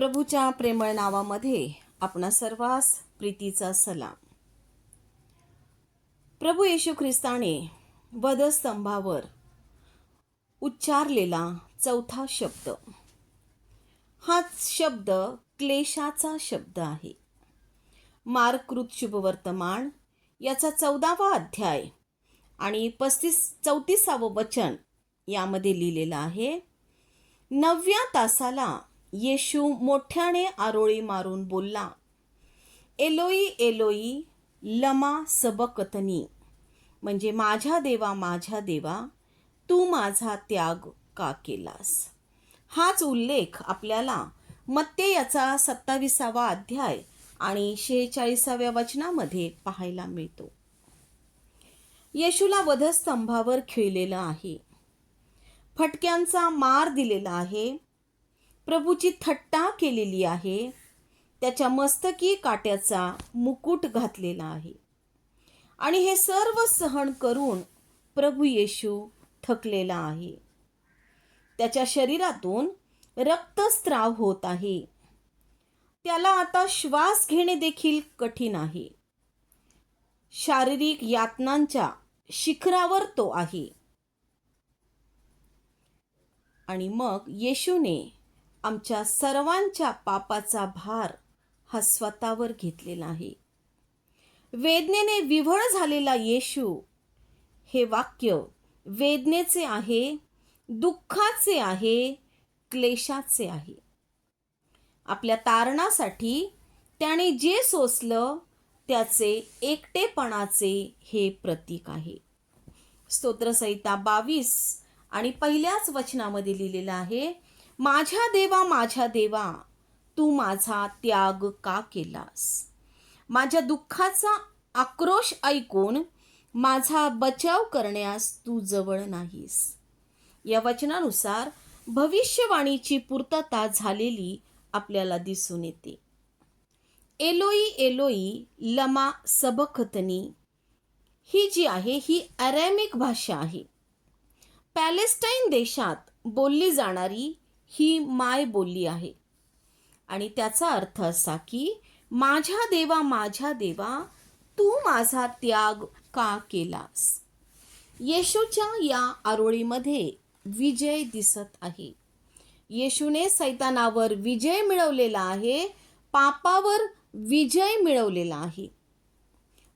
प्रभूच्या प्रेमळ नावामध्ये आपणा सर्वांस प्रीतीचा सलाम. प्रभू येशू ख्रिस्ताने वधस्तंभावर उच्चारलेला चौथा शब्द. हा शब्द क्लेशाचा शब्द आहे. मार्कृत शुभवर्तमान याचा चौदावा अध्याय आणि पस्तीस चौतीसावं वचन यामध्ये लिहिलेलं आहे नवव्या तासाला येशू मोठ्याने आरोळी मारून बोलला एलोई एलोई लमा सबकतनी म्हणजे माझ्या देवा माझ्या देवा तू माझा त्याग का केलास? हाच उल्लेख आपल्याला मत्ते याचा सत्ताविसावा अध्याय आणि शेहेचाळीसाव्या वचनामध्ये पाहायला मिळतो. येशूला वधस्तंभावर खिळलेलं आहे. फटक्यांचा मार दिलेला आहे. प्रभूची थट्टा केलेली आहे. त्याच्या मस्तकी काट्याचा मुकुट घातलेला आहे. आणि हे सर्व सहन करून प्रभू येशू थकलेला आहे. त्याच्या शरीरातून रक्तस्त्राव होत आहे. त्याला आता श्वास घेणे देखील कठीण आहे. शारीरिक यातनांच्या शिखरावर तो आहे. आणि मग येशूने आमच्या सर्वांच्या पापाचा भार हा स्वतःवर घेतलेला आहे. वेदनेने विव्हळ झालेला येशू हे वाक्य वेदनेचे आहे दुःखाचे आहे क्लेशाचे आहे. आपल्या तारणासाठी त्याने जे सोसलं त्याचे एकटेपणाचे हे प्रतीक आहे. स्तोत्रसहिता बावीस आणि पहिल्याच वचनामध्ये लिहिलेलं आहे माझ्या देवा माझ्या देवा तू माझा त्याग का केलास? माझ्या दुःखाचा आक्रोश ऐकून माझा बचाव करण्यास तू जवळ नाहीस. या वचनानुसार भविष्यवाणीची पूर्तता झालेली आपल्याला दिसून येते. एलोई एलोई लमा सबखतनी ही जी आहे ही अरॅमिक भाषा आहे. पॅलेस्टाईन देशात बोलली जाणारी ही माय बोलली आहे. आणि त्याचा अर्थ असा की माझ्या देवा माझ्या देवा तू माझा त्याग का केलास? येशूच्या या आरोळीमध्ये विजय दिसत आहे. येशूने सैतानावर विजय मिळवलेला आहे पापावर विजय मिळवलेला आहे.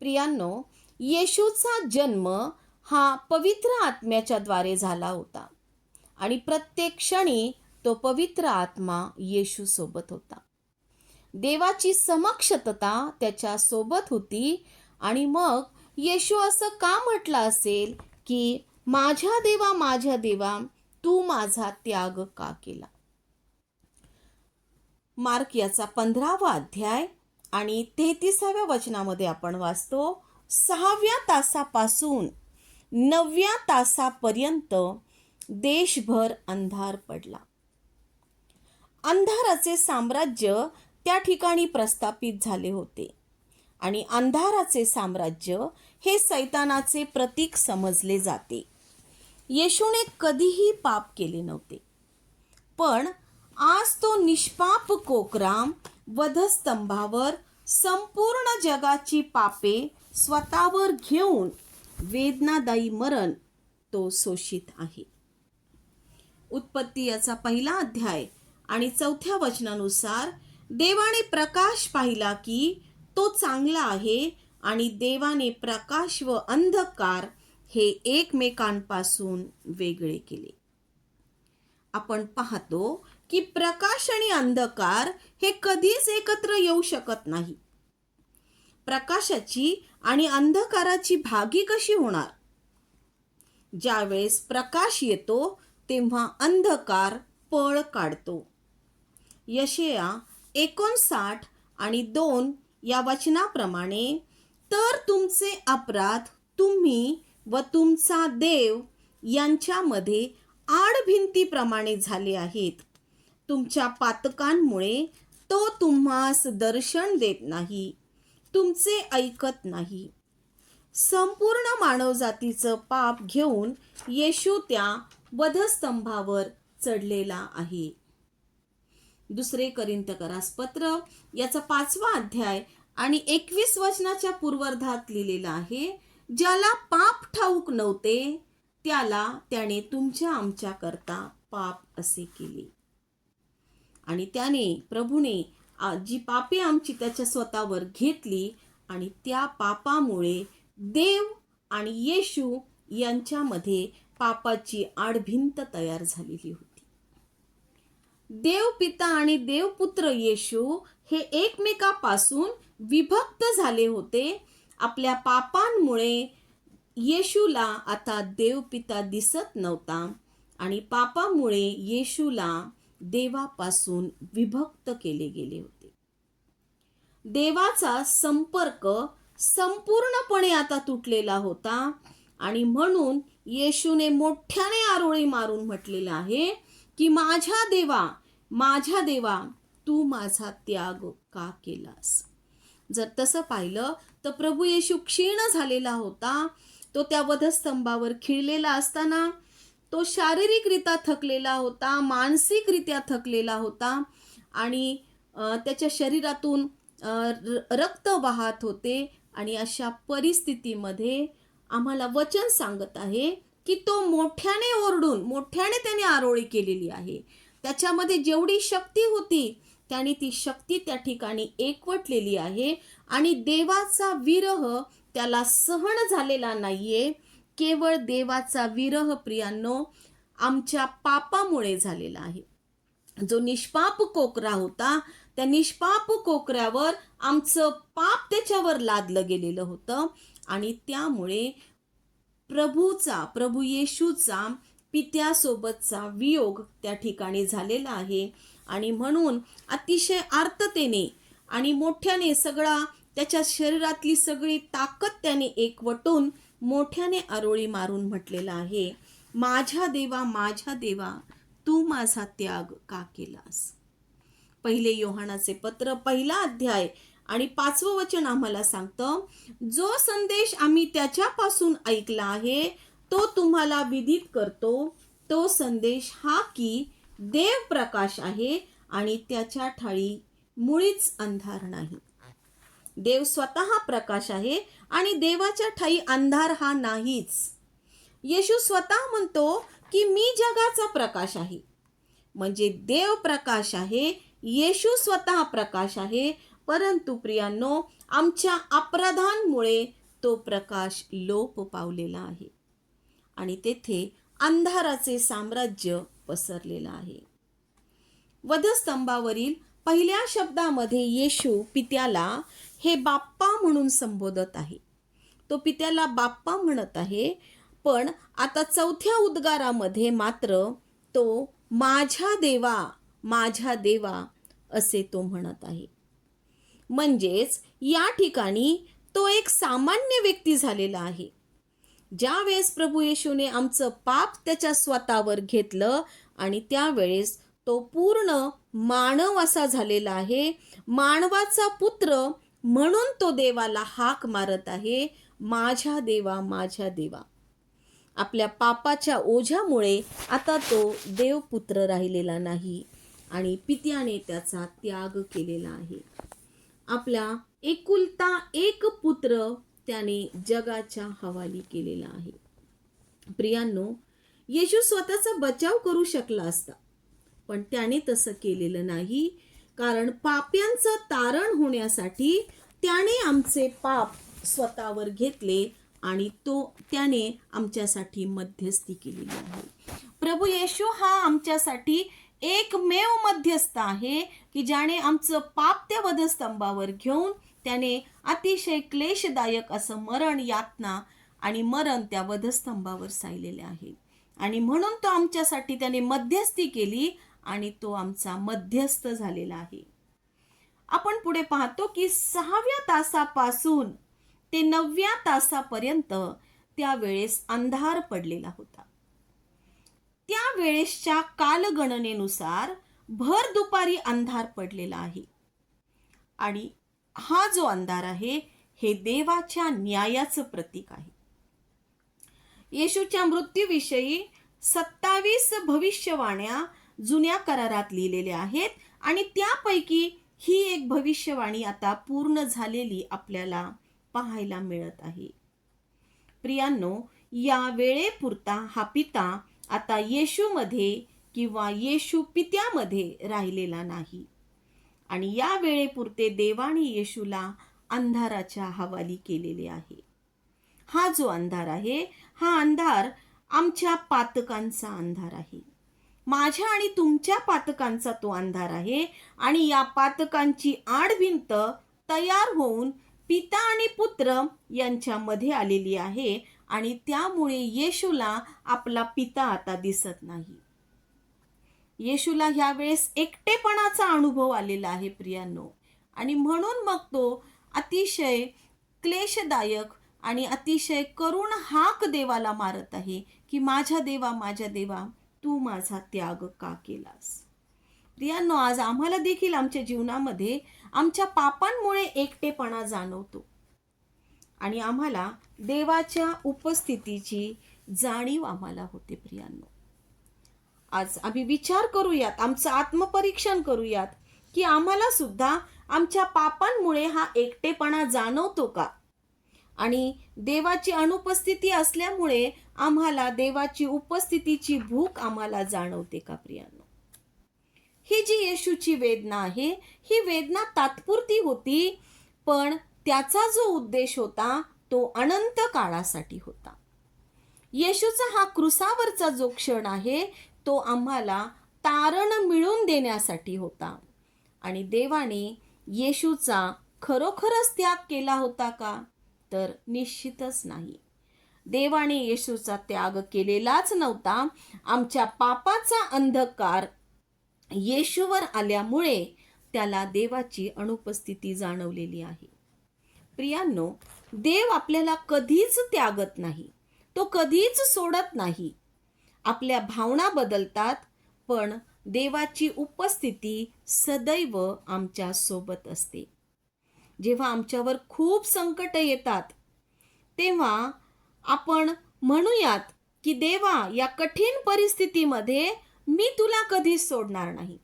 प्रियांनो येशूचा जन्म हा पवित्र आत्म्याच्या द्वारे झाला होता. आणि प्रत्येक क्षणी तो पवित्र आत्मा येशू सोबत होता. देवाची समक्षतता त्याच्या सोबत होती आणि मग येशू असं का म्हटलं असेल की माझ्या देवा माझ्या देवा तू माझा त्याग का केला? मार्क याचा पंधरावा अध्याय आणि तेहतीसाव्या वचनामध्ये आपण वाचतो सहाव्या तासापासून नवव्या तासापर्यंत देशभर अंधार पडला. अंधाराचे साम्राज्य त्या ठिकाणी प्रस्थापित झाले होते. आणि अंधाराचे साम्राज्य हे सैतानाचे प्रतीक समजले जाते. येशूने कधीही पाप केले नव्हते. पण आज तो निष्पाप कोकराम वधस्तंभावर संपूर्ण जगाची पापे स्वतःवर घेऊन वेदनादायी मरण तो शोषित आहे. उत्पत्ती याचा पहिला अध्याय आणि चौथ्या वचनानुसार देवाने प्रकाश पाहिला की तो चांगला आहे आणि देवाने प्रकाश व अंधकार हे एकमेकांपासून वेगळे केले. आपण पाहतो की प्रकाश आणि अंधकार हे कधीच एकत्र येऊ शकत नाही. प्रकाशाची आणि अंधकाराची भागी कशी होणार? ज्यावेळेस प्रकाश येतो तेव्हा अंधकार पळ काढतो. यशया एकोणसाठ आणि दोन या वचनाप्रमाणे तर तुमचे अपराध तुम्ही व तुमचा देव यांच्यामध्ये आडभिंतीप्रमाणे झाले आहेत. तुमच्या पातकांमुळे तो तुम्हास दर्शन देत नाही तुमचे ऐकत नाही. संपूर्ण मानवजातीचं पाप घेऊन येशू त्या वधस्तंभावर चढलेला आहे. दुसरे करिंत करास पत्र याचा पाचवा अध्याय आणि एकवीस वचनाच्या पूर्वार्धात लिहिलेला आहे ज्याला पाप ठाऊक नव्हते त्याला त्याने तुमच्या आमच्या करता पाप असे केले. आणि त्याने प्रभूने जी पापे आमची त्याच्या स्वतःवर घेतली आणि त्या पापामुळे देव आणि येशू यांच्यामध्ये पापाची आडभिंत तयार झालेली होती. देवपिता आणि देवपुत्र येशू हे एकमेकापासून विभक्त झाले होते. आपल्या पापांमुळे येशूला आता देवपिता दिसत नव्हता आणि पापामुळे येशूला देवापासून विभक्त केले गेले होते. देवाचा संपर्क संपूर्णपणे आता तुटलेला होता आणि म्हणून येशूने मोठ्याने आरोळी मारून म्हटलेलं आहे की माझ्या देवा माझ्या देवा तू माझा त्याग का केलास? जर तसं पाहिलं तर प्रभू येशू क्षीण झालेला होता. तो त्या वधस्तंभावर खिळलेला असताना तो शारीरिकरित्या थकलेला होता मानसिकरित्या थकलेला होता आणि त्याच्या शरीरातून र- रक्त वाहत होते आणि अशा परिस्थितीमध्ये आम्हाला वचन सांगत आहे की तो मोठ्याने ओरडून मोठ्याने त्याने आरोळी केलेली आहे. त्याच्यामध्ये जेवढी शक्ती होती त्याने ती शक्ती त्या ठिकाणी एकवटलेली आहे आणि देवाचा विरह त्याला सहन झालेला नाहीये. केवळ देवाचा विरह प्रियांनो आमच्या पापामुळे झालेला आहे. जो निष्पाप कोकरा होता त्या निष्पाप कोकऱ्यावर आमचं पाप त्याच्यावर लादलं गेलेलं होतं आणि त्यामुळे प्रभूचा प्रभू येशूचा पित्यासोबतचा वियोग त्या ठिकाणी झालेला आहे. आणि म्हणून अतिशय आर्ततेने आणि मोठ्याने सगळा त्याच्या शरीरातली सगळी ताकद त्याने एकवटून मोठ्याने आरोळी मारून म्हटलेला आहे. माझ्या देवा माझ्या देवा तू माझा त्याग का केलास? पहिले योहानाचे पत्र पहिला अध्याय आणि पाचवं वचन आम्हाला सांगतं जो संदेश आम्ही त्याच्यापासून ऐकला आहे तो तुम्हाला विदित करतो. तो संदेश हा की देव प्रकाश आहे आणि त्याच्या ठाळी मुळीच अंधार नाही. देव स्वतः प्रकाश आहे आणि देवाच्या ठाई अंधार हा नाहीच. येशू स्वतः म्हणतो की मी जगाचा प्रकाश आहे. म्हणजे देव प्रकाश आहे येशू स्वतः प्रकाश आहे परंतु प्रियांनो आमच्या अपराधांमुळे तो प्रकाश लोप पावलेला आहे आणि तेथे अंधाराचे साम्राज्य पसरलेलं आहे. वधस्तंभावरील पहिल्या शब्दामध्ये येशू पित्याला हे बाप्पा म्हणून संबोधत आहे. तो पित्याला बाप्पा म्हणत आहे पण आता चौथ्या उद्गारामध्ये मात्र तो माझ्या देवा माझ्या देवा असे तो म्हणत आहे. म्हणजेच या ठिकाणी तो एक सामान्य व्यक्ती झालेला आहे. ज्या वेळेस प्रभू येशूने आमचं पाप त्याच्या स्वतःवर घेतलं आणि त्यावेळेस तो पूर्ण मानव असा झालेला आहे मानवाचा पुत्र म्हणून तो देवाला हाक मारत आहे माझ्या देवा माझ्या देवा. आपल्या पापाच्या ओझ्यामुळे आता तो देवपुत्र राहिलेला नाही आणि पित्याने त्याचा त्याग केलेला आहे. आपला एकुलता एक पुत्र त्याने जगाच्या हवाली केलेला आहे. प्रियांनो येशू स्वतःचा बचाव करू शकला असता पण त्याने तसं केलेलं नाही कारण पाप्यांचं तारण होण्यासाठी त्याने आमचे पाप स्वतःवर घेतले आणि तो त्याने आमच्यासाठी मध्यस्थी केलेली आहे. प्रभू येशू हा आमच्यासाठी एकमेव मध्यस्थ आहे की ज्याने आमचं पाप त्या वधस्तंभावर घेऊन त्याने अतिशय क्लेशदायक असं मरण यातना आणि मरण त्या वधस्तंभावर सायलेले आहे. आणि म्हणून तो आमच्यासाठी त्याने मध्यस्थी केली आणि तो आमचा मध्यस्थ झालेला आहे. आपण पुढे पाहतो की सहाव्या तासापासून ते नवव्या तासापर्यंत त्यावेळेस अंधार पडलेला होता. त्या वेळेसच्या कालगणनेनुसार भर दुपारी अंधार पडलेला आहे. आणि हा जो अंधार आहे हे देवाच्या न्यायाचं प्रतीक आहे. येशूच्या मृत्यूविषयी सत्तावीस भविष्यवाण्या जुन्या करारात लिहिलेल्या आहेत आणि त्यापैकी ही एक भविष्यवाणी आता पूर्ण झालेली आपल्याला पाहायला मिळत आहे. प्रियांनो या वेळेपुरता हा पिता आता येशूमध्ये किंवा येशू पित्यामध्ये राहिलेला नाही. आणि या वेळेपुरते देवाने येशूला अंधाराच्या हवाली केलेले आहे. हा जो अंधार आहे हा अंधार आमच्या पातकांचा अंधार आहे. माझ्या आणि तुमच्या पातकांचा तो अंधार आहे आणि या पातकांची आडभिंत तयार होऊन पिता आणि पुत्र यांच्यामध्ये आलेली आहे आणि त्यामुळे येशूला आपला पिता आता दिसत नाही. येशूला ह्या वेळेस एकटेपणाचा अनुभव आलेला आहे प्रियांनो. आणि म्हणून मग तो अतिशय क्लेशदायक आणि अतिशय करुण हाक देवाला मारत आहे की माझ्या देवा माझ्या देवा तू माझा त्याग का केलास? प्रियांनो आज आम्हाला देखील आमच्या जीवनामध्ये आमच्या पापांमुळे एकटेपणा जाणवतो. आणि आम्हाला देवाच्या उपस्थितीची जाणीव आम्हाला होते प्रियांनो. आज आम्ही विचार करूयात आमचं आत्मपरीक्षण करूयात की आम्हाला सुद्धा आमच्या पापांमुळे हा एकटेपणा जाणवतो का? आणि देवाची अनुपस्थिती असल्यामुळे आम्हाला देवाची उपस्थितीची भूक आम्हाला जाणवते का प्रियांनो? ही जी येशूची वेदना आहे ही वेदना तात्पुरती होती पण त्याचा जो उद्देश होता तो अनंत काळासाठी होता. येशूचा हा क्रुसावरचा जो क्षण आहे तो आम्हाला तारण मिळवून देण्यासाठी होता. आणि देवाने येशूचा खरोखरच त्याग केला होता का? तर निश्चितच नाही. देवाने येशूचा त्याग केलेलाच नव्हता. आमच्या पापाचा अंधकार येशूवर आल्यामुळे त्याला देवाची अनुपस्थिती जाणवलेली आहे. प्रियांनो देव आपल्याला कधीच त्यागत नाही. तो कधीच सोडत नाही. आपल्या भावना बदलतात पण देवाची उपस्थिती सदैव आमच्यासोबत असते. जेव्हा आमच्यावर खूप संकट येतात तेव्हा आपण म्हणूयात की देवा या कठीण परिस्थितीमध्ये मी तुला कधीच सोडणार नाही.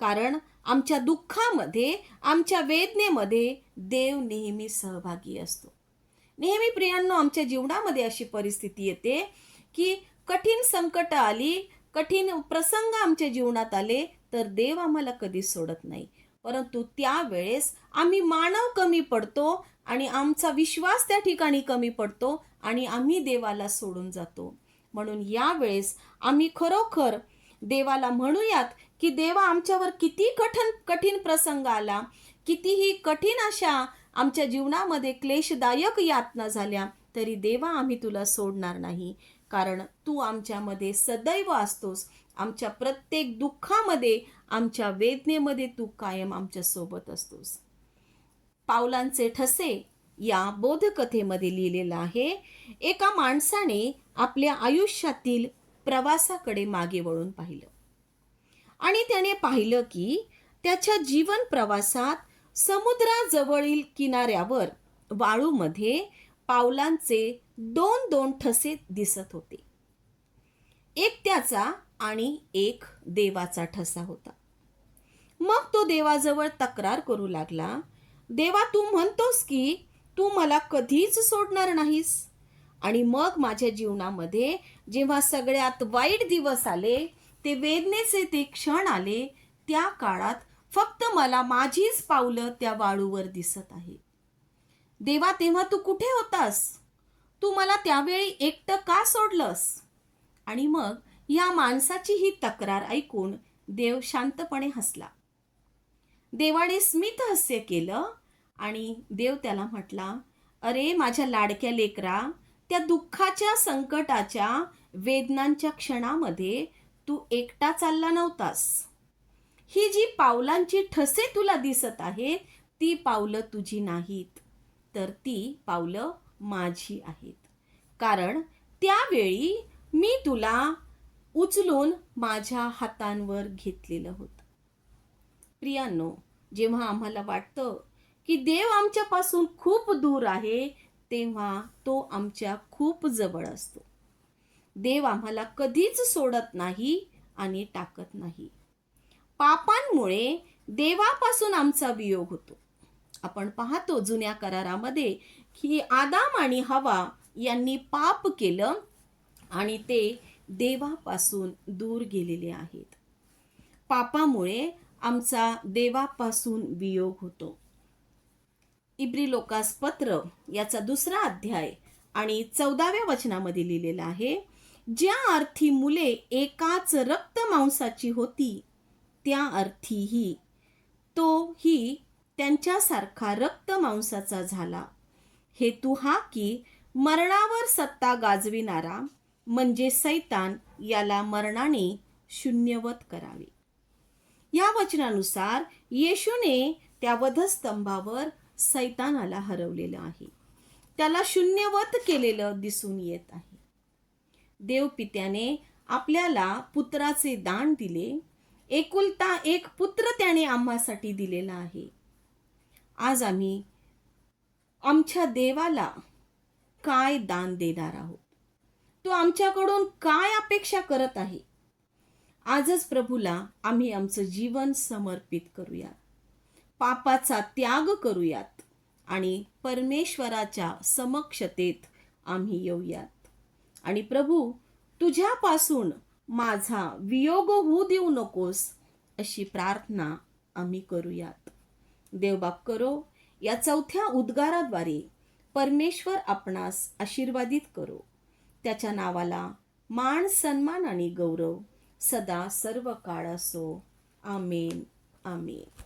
कारण आमच्या दुःखामध्ये आमच्या वेदनेमध्ये देव नेहमी सहभागी असतो. नेहमी प्रियांनो आमच्या जीवनामध्ये अशी परिस्थिती येते की कठीण संकट आली कठीण प्रसंग आमच्या जीवनात आले तर देव आम्हाला कधीच सोडत नाही. परंतु त्यावेळेस आम्ही मानव कमी पडतो आणि आमचा विश्वास त्या ठिकाणी कमी पडतो आणि आम्ही देवाला सोडून जातो. म्हणून यावेळेस आम्ही खरोखर देवाला म्हणूयात की देवा आमच्यावर किती कठीण कठीण प्रसंग आला. कितीही कठीण अशा आमच्या जीवनामध्ये क्लेशदायक यातना झाल्या तरी देवा आम्ही तुला सोडणार नाही. कारण तू आमच्यामध्ये सदैव असतोस. आमच्या प्रत्येक दुःखामध्ये आमच्या वेदनेमध्ये तू कायम आमच्यासोबत असतोस. पावलांचे ठसे या बोधकथेमध्ये लिहिलेलं आहे एका माणसाने आपल्या आयुष्यातील प्रवासाकडे मागे वळून पाहिलं. आणि त्याने पाहिलं की त्याच्या जीवन प्रवासात समुद्राजवळील किनाऱ्यावर वाळूमध्ये पावलांचे दोन दोन ठसे दिसत होते. एक त्याचा आणि एक देवाचा ठसा होता. मग तो देवाजवळ तक्रार करू लागला देवा तू म्हणतोस की तू मला कधीच सोडणार नाहीस? आणि मग माझ्या जीवनामध्ये जेव्हा सगळ्यात वाईट दिवस आले ते वेदनेचे ते क्षण आले त्या काळात फक्त मला माझीच पावलं त्या वाळूवर दिसत आहे. देवा तेव्हा तू कुठे होतास? तू मला त्यावेळी एकटं का सोडलंस? आणि मग या माणसाची ही तक्रार ऐकून देव शांतपणे हसला. देवाने स्मित हास्य केलं आणि देव त्याला म्हटला अरे माझ्या लाडक्या लेकरा त्या दुःखाच्या संकटाच्या वेदनांच्या क्षणामध्ये तू एकटा चालला नव्हतास. ही जी पावलांची ठसे तुला दिसत आहेत ती पावलं तुझी नाहीत तर ती पावलं माझी आहेत. कारण त्यावेळी मी तुला उचलून माझ्या हातांवर घेतलेलं होतं. प्रियांनो जेव्हा आम्हाला वाटतं की देव आमच्यापासून खूप दूर आहे तेव्हा तो आमच्या खूप जवळ असतो. देव आम्हाला कधीच सोडत नाही आणि टाकत नाही. पापांमुळे देवापासून आमचा वियोग होतो. आपण पाहतो जुन्या करारामध्ये की आदाम आणि हवा यांनी पाप केलं आणि ते देवापासून दूर गेलेले आहेत. पापामुळे आमचा देवापासून वियोग होतो. इब्री लोकास पत्र याचा दुसरा अध्याय आणि चौदाव्या वचनामध्ये लिहिलेला आहे ज्या अर्थी मुले एकाच रक्त मांसाची होती त्या अर्थीही. तो ही त्यांच्यासारखा रक्त मांसाचा झाला. हेतू हा की मरणावर सत्ता गाजविणारा म्हणजे सैतान याला मरणाने शून्यवत करावे. या वचनानुसार येशूने त्या वधस्तंभावर सैतानाला हरवलेलं आहे. त्याला शून्यवत केलेलं दिसून येत आहे. देवपित्याने आपल्याला पुत्राचे दान दिले. एकुलता एक पुत्र त्याने आम्हासाठी दिलेला आहे. आज आम्ही आमच्या देवाला काय दान देणार आहोत? तो आमच्याकडून काय अपेक्षा करत आहे? आजच प्रभूला आम्ही आमचं जीवन समर्पित करूयात. पापाचा त्याग करूयात आणि परमेश्वराच्या समक्षतेत आम्ही येऊयात. आणि प्रभू तुझ्यापासून माझा वियोग होऊ देऊ नकोस अशी प्रार्थना आम्ही करूयात. देवबाप करो या चौथ्या उद्गाराद्वारे परमेश्वर आपणास आशीर्वादित करो. त्याच्या नावाला मान सन्मान आणि गौरव सदा सर्व काळ असो. आमेन आमेन.